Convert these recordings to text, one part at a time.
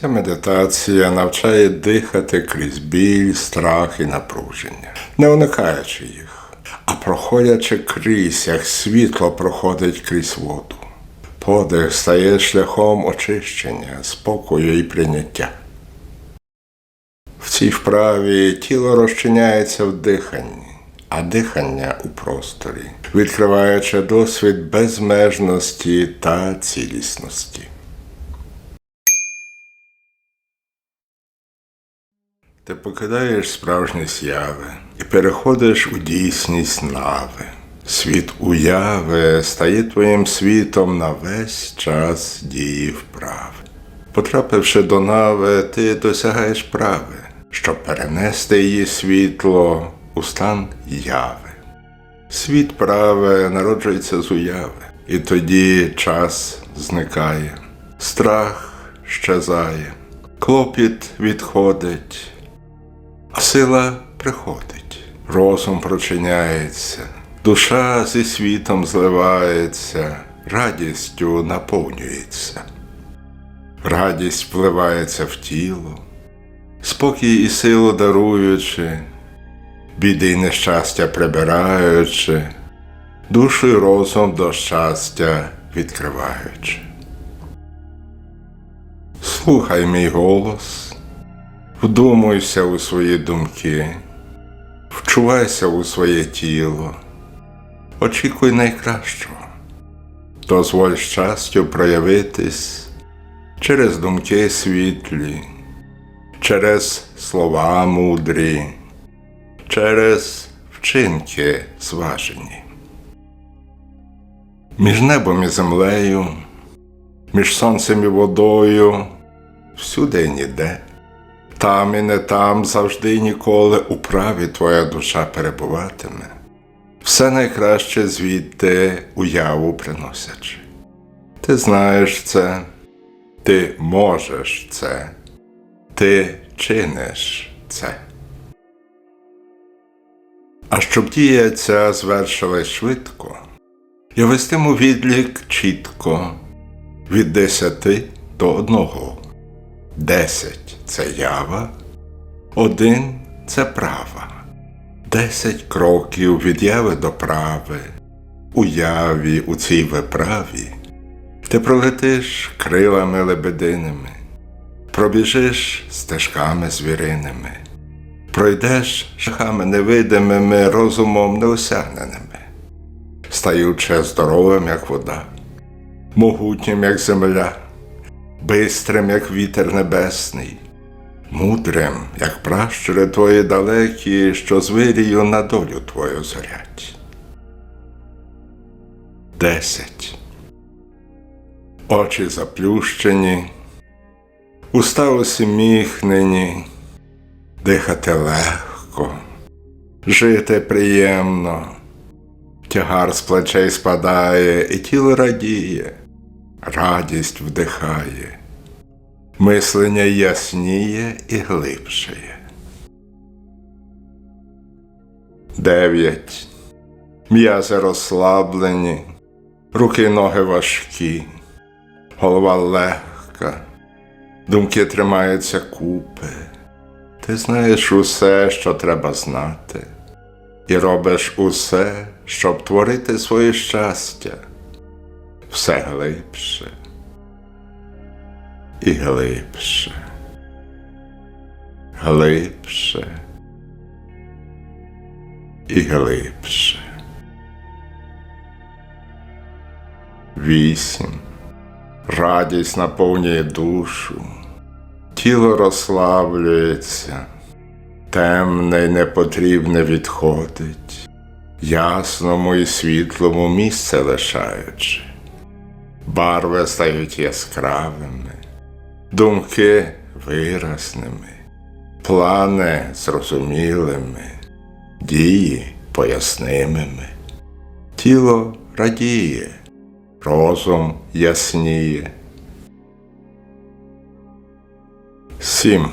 Ця медитація навчає дихати крізь біль, страх і напруження, не уникаючи їх, а проходячи крізь, як світло проходить крізь воду. Подих стає шляхом очищення, спокою і прийняття. В цій вправі тіло розчиняється в диханні, а дихання у просторі, відкриваючи досвід безмежності та цілісності. Ти покидаєш справжні зяви і переходиш у дійсність нави. Світ уяви стає твоїм світом на весь час дії вправи. Потрапивши до нави, ти досягаєш прави, щоб перенести її світло у стан яви. Світ праве народжується з уяви, і тоді час зникає, страх щезає, клопіт відходить, а сила приходить, розум прочиняється, душа зі світом зливається, радістю наповнюється. Радість впливається в тіло, спокій і силу даруючи, біди й нещастя прибираючи, душу й розум до щастя відкриваючи. Слухай мій голос, вдумуйся у свої думки, вчувайся у своє тіло, очікуй найкращого, дозволь щастю проявитись через думки світлі, через слова мудрі, через вчинки зважені. Між небом і землею, між сонцем і водою, всюди і ніде, там і не там завжди і ніколи у праві твоя душа перебуватиме, все найкраще звідти уяву приносячи. Ти знаєш це, ти можеш це, ти чиниш це. А щоб дія ця звершилась швидко, я вестиму відлік чітко від десяти до одного. Десять це ява, один це права, десять кроків від яви до прави, уяві у цій виправі. Ти пролетиш крилами лебединими, пробіжиш стежками звіриними, пройдеш шляхами невидимими, розумом неосягненими, стаючи здоровим, як вода, могутнім, як земля, бистрим, як вітер небесний, мудрим, як пращури твої далекі, що з вирію на долю твою зорять. Десять. Очі заплющені, уста усміхнені, дихати легко, жити приємно, тягар з плечей спадає, і тіло радіє, радість вдихає, мислення ясніє і глибшає. Дев'ять. М'язи розслаблені, руки ноги важкі голова легка, думки тримаються купи. Ти знаєш усе, що треба знати, і робиш усе, щоб творити своє щастя, все глибше і глибше, глибше і глибше. Вісім. Радість наповнює душу, тіло розслаблюється, темне й непотрібне відходить, ясному і світлому місце лишаючи, барви стають яскравими, думки виразними, плани зрозумілими, дії пояснимими, тіло радіє розум ясніє. Сім.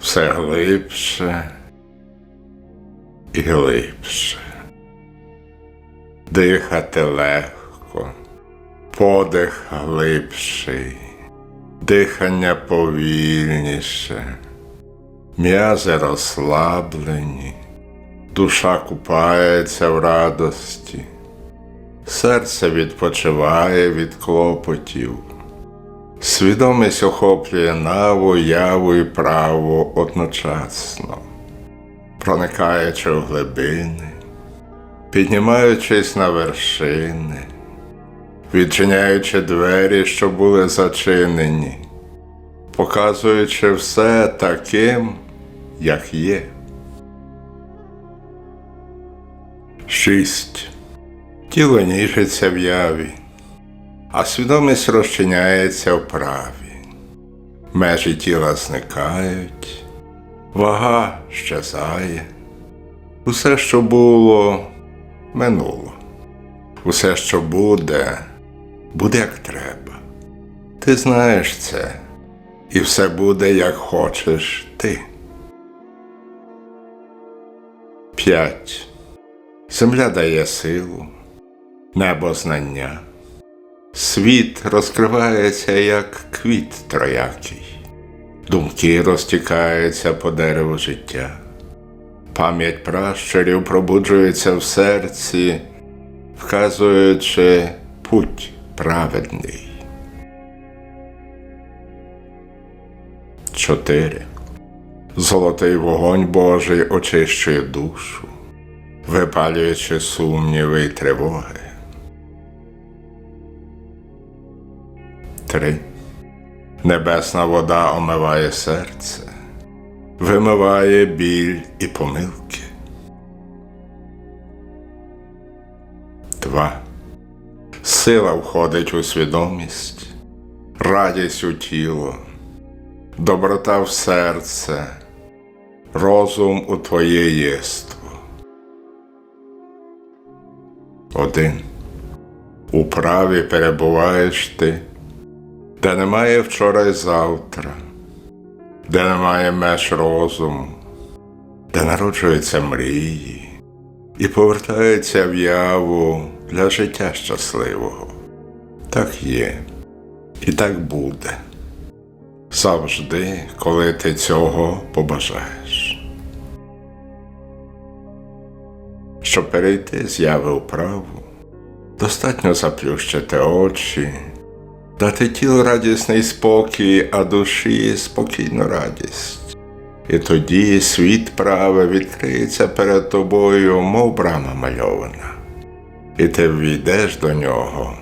Все глибше і глибше. Дихати легко, подих глибший, дихання повільніше, м'язи розслаблені, душа купається в радості, серце відпочиває від клопотів. Свідомість охоплює наву, яву і праву одночасно, проникаючи в глибини, піднімаючись на вершини, відчиняючи двері, що були зачинені, показуючи все таким, як є. Шість. Тіло ніжиться в яві а свідомість розчиняється в праві. Межі тіла зникають, вага щезає. Усе, що було, минуло. Усе, що буде, буде як треба. Ти знаєш це, і все буде, як хочеш ти. П'ять. Земля дає силу, небо знання. Світ розкривається, як квіт троякий, думки розтікаються по дереву життя, пам'ять пращурів пробуджується в серці, вказуючи путь праведний. Чотири. Золотий вогонь Божий очищує душу, випалюючи сумніви й тривоги. Три. Небесна вода омиває серце, вимиває біль і помилки. Сила входить у свідомість, радість у тіло, доброта в серце, розум у твоє єство. Один. У праві перебуваєш ти де немає вчора і завтра, де немає меж розуму, де народжуються мрії і повертаються в яву для життя щасливого. Так є, і так буде. Завжди, коли ти цього побажаєш. Щоб перейти з яви у праву, достатньо заплющити очі дати тілу радісний спокій, а душі спокійну радість. І тоді світ праве відкриється перед тобою, мов брама мальована, і ти ввійдеш до нього,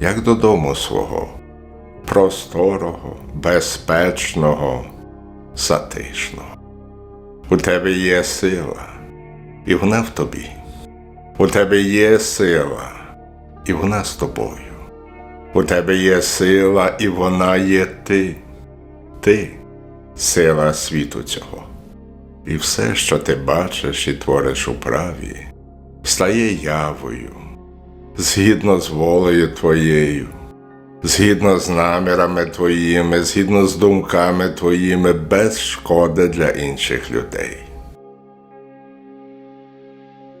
як додому свого, просторого, безпечного, затишного. У тебе є сила, і вона в тобі. У тебе є сила, і вона з тобою. У тебе є сила, і вона є ти. Ти сила світу цього. І все, що ти бачиш і твориш у праві, стає явою, згідно з волею твоєю, згідно з намірами твоїми, згідно з думками твоїми, без шкоди для інших людей.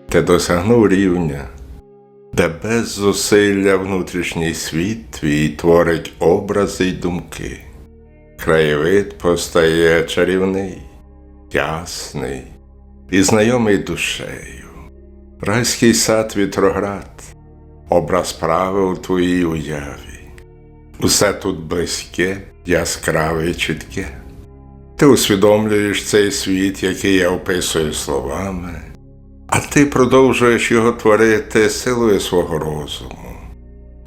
Ти досягнув рівня де без зусилля внутрішній світ твій творить образи й думки. Краєвид постає чарівний, ясний і знайомий душею. Райський сад вітроград, образ прави у твоїй уяві. Усе тут близьке, яскраве і чітке. Ти усвідомлюєш цей світ, який я описую словами а ти продовжуєш його творити силою свого розуму,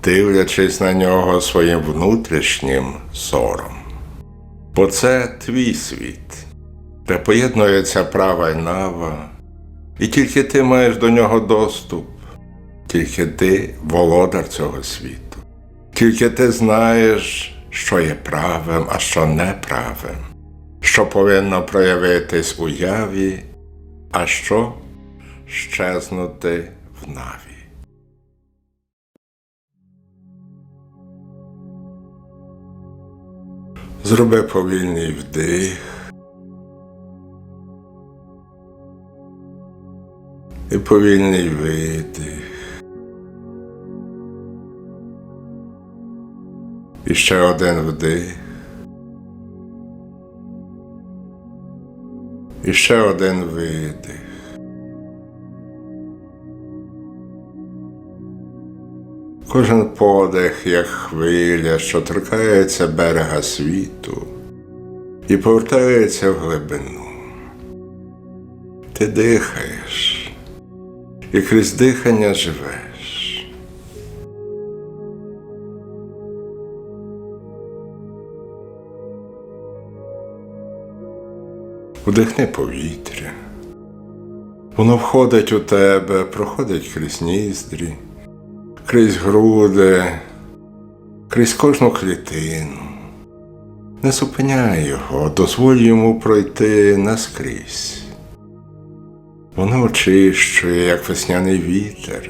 дивлячись на нього своїм внутрішнім зором. Бо це твій світ, де поєднується права й нава, і тільки ти маєш до нього доступ, тільки ти володар цього світу, тільки ти знаєш, що є правим, а що неправим, що повинно проявитись у яві, а що щезнути в наві. Зроби повільний вдих і повільний видих. І ще один вдих. І ще один видих. Кожен подих, як хвиля, що торкається берега світу і повертається в глибину. Ти дихаєш і крізь дихання живеш. Вдихни повітря. Воно входить у тебе, проходить крізь ніздрі, крізь груди, крізь кожну клітину. Не зупиняй його, дозволь йому пройти наскрізь. Воно очищує, як весняний вітер,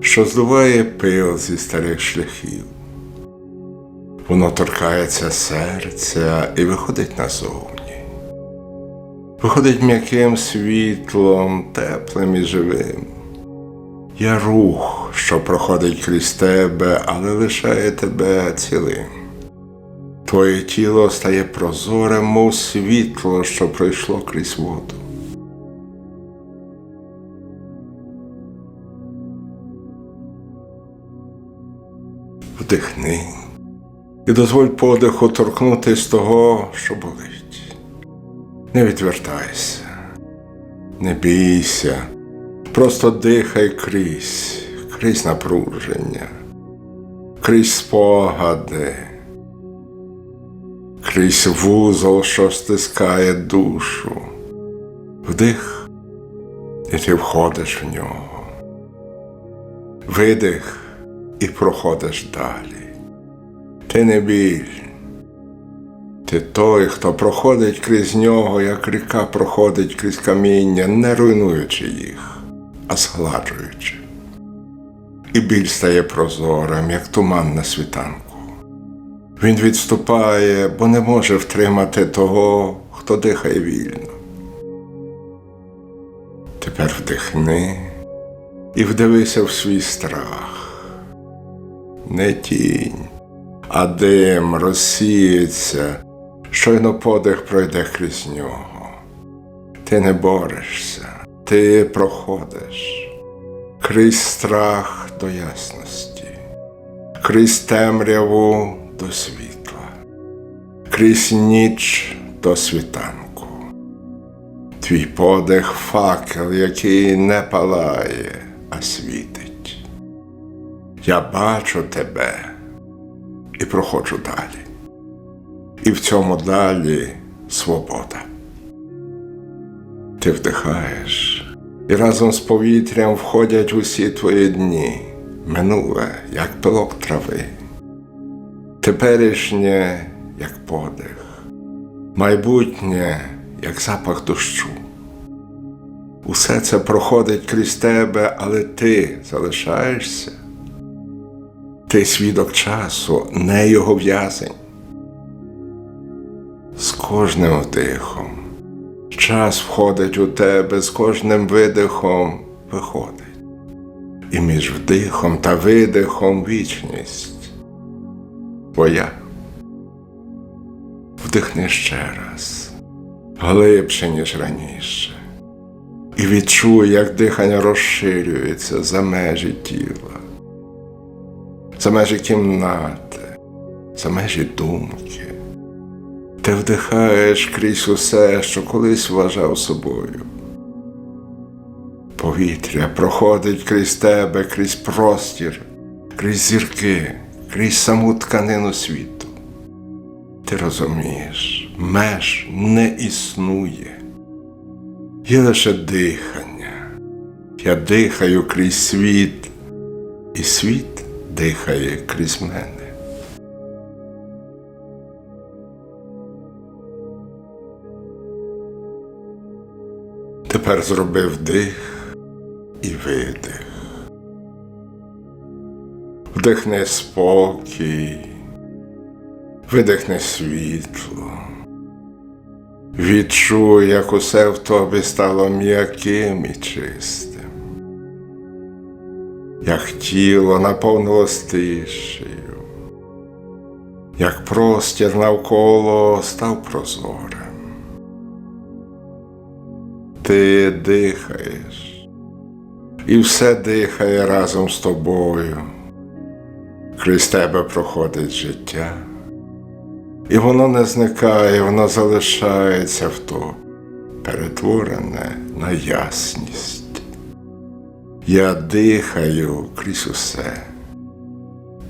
що здуває пил зі старих шляхів. Воно торкається серця і виходить назовні. Виходить м'яким світлом, теплим і живим. Я рух, що проходить крізь тебе, але лишає тебе цілим. Твоє тіло стає прозорим, мов світло, що пройшло крізь воду. Вдихни і дозволь подиху торкнутись того, що болить. Не відвертайся, не бійся, просто дихай крізь, крізь напруження, крізь спогади, крізь вузол, що стискає душу. Вдих, і ти входиш в нього. Видих і проходиш далі. Ти не біль. Ти той, хто проходить крізь нього, як ріка проходить крізь каміння, не руйнуючи їх, а згладжуючи. І біль стає прозорим, як туман на світанку. Він відступає, бо не може втримати того, хто дихає вільно. Тепер вдихни і вдивися в свій страх. Не тінь, а дим розсіється, щойно подих пройде крізь нього. Ти не борешся, ти проходиш крізь страх до ясності, крізь темряву до світла, крізь ніч до світанку. Твій подих факел, який не палає, а світить. Я бачу тебе і проходжу далі. І в цьому далі свобода. Ти вдихаєш, і разом з повітрям входять усі твої дні, минуле, як пилок трави, теперішнє, як подих, майбутнє, як запах дощу. Усе це проходить крізь тебе, але ти залишаєшся. Ти свідок часу, не його в'язень. З кожним вдихом час входить у тебе, з кожним видихом виходить. І між вдихом та видихом вічність твоя. Вдихни ще раз, глибше, ніж раніше, і відчуй, як дихання розширюється за межі тіла за межі кімнати, за межі думки. Ти вдихаєш крізь усе, що колись вважав собою. Повітря проходить крізь тебе, крізь простір, крізь зірки, крізь саму тканину світу. Ти розумієш, меж не існує. Є лише дихання. Я дихаю крізь світ, і світ дихає крізь мене. Тепер зробив дих і видих. Вдихни спокій, видихни світло. Відчуй, як усе в тобі стало м'яким і чистим як тіло наповнилось тишею, як простір навколо став прозорим. Ти дихаєш, і все дихає разом з тобою. Крізь тебе проходить життя, і воно не зникає, воно залишається в то, перетворене на ясність. Я дихаю крізь усе,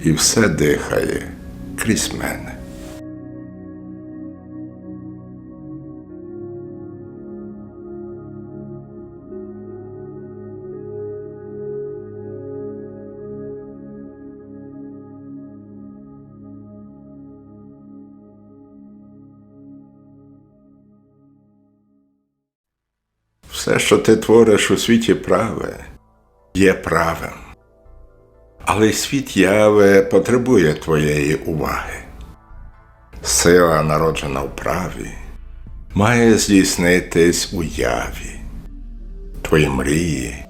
і все дихає крізь мене. Все, що ти твориш у світі праве, є правим. Але світ яви потребує твоєї уваги. Сила, народжена в праві, має здійснитись у яві. Твої мрії,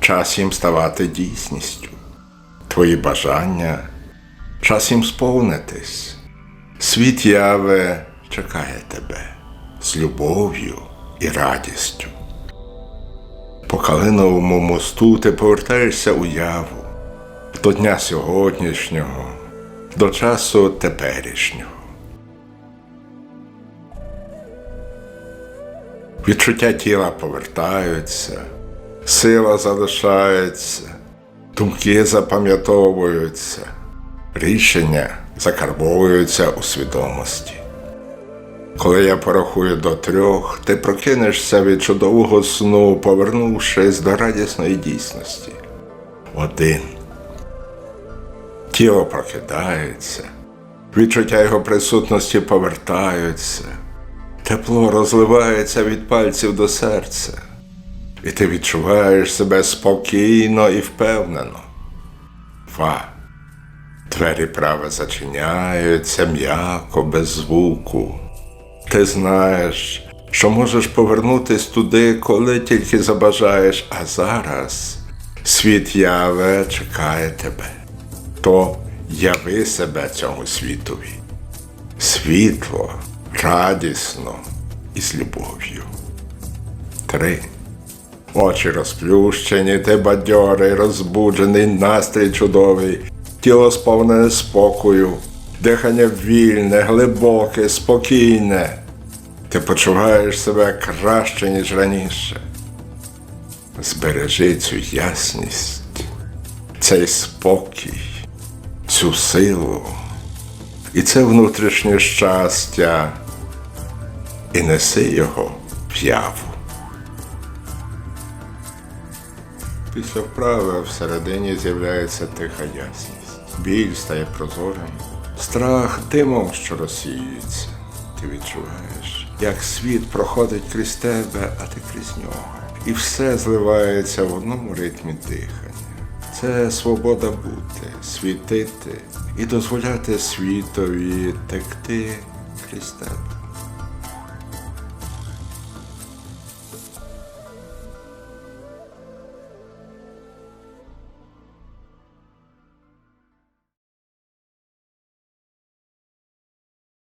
час їм ставати дійсністю, твої бажання, час їм сповнитись. Світ яви чекає тебе з любов'ю і радістю. По Калиновому мосту ти повертаєшся у яву до дня сьогоднішнього, до часу теперішнього. Відчуття тіла повертаються, сила залишається, думки запам'ятовуються, рішення закарбовуються у свідомості. Коли я порахую до трьох, ти прокинешся від чудового сну, повернувшись до радісної дійсності. Один. Тіло прокидається, відчуття його присутності повертаються, тепло розливається від пальців до серця, і ти відчуваєш себе спокійно і впевнено. Два. Двері праве зачиняються м'яко, без звуку. Ти знаєш, що можеш повернутись туди, коли тільки забажаєш, а зараз світ яве чекає тебе. То яви себе цьому світові. Світло, радісно і з любов'ю. Три. Очі розплющені, ти бадьорий, розбуджений, настрій чудовий, тіло сповнене спокою, дихання вільне, глибоке, спокійне. Ти почуваєш себе краще, ніж раніше. Збережи цю ясність, цей спокій, цю силу і це внутрішнє щастя, і неси його в яву. Після вправи всередині з'являється тиха ясність. Біль стає прозорим, страх димом, що розсіюється. Ти відчуваєш, як світ проходить крізь тебе, а ти крізь нього. І все зливається в одному ритмі дихання. Це свобода бути, світити і дозволяти світові текти крізь тебе.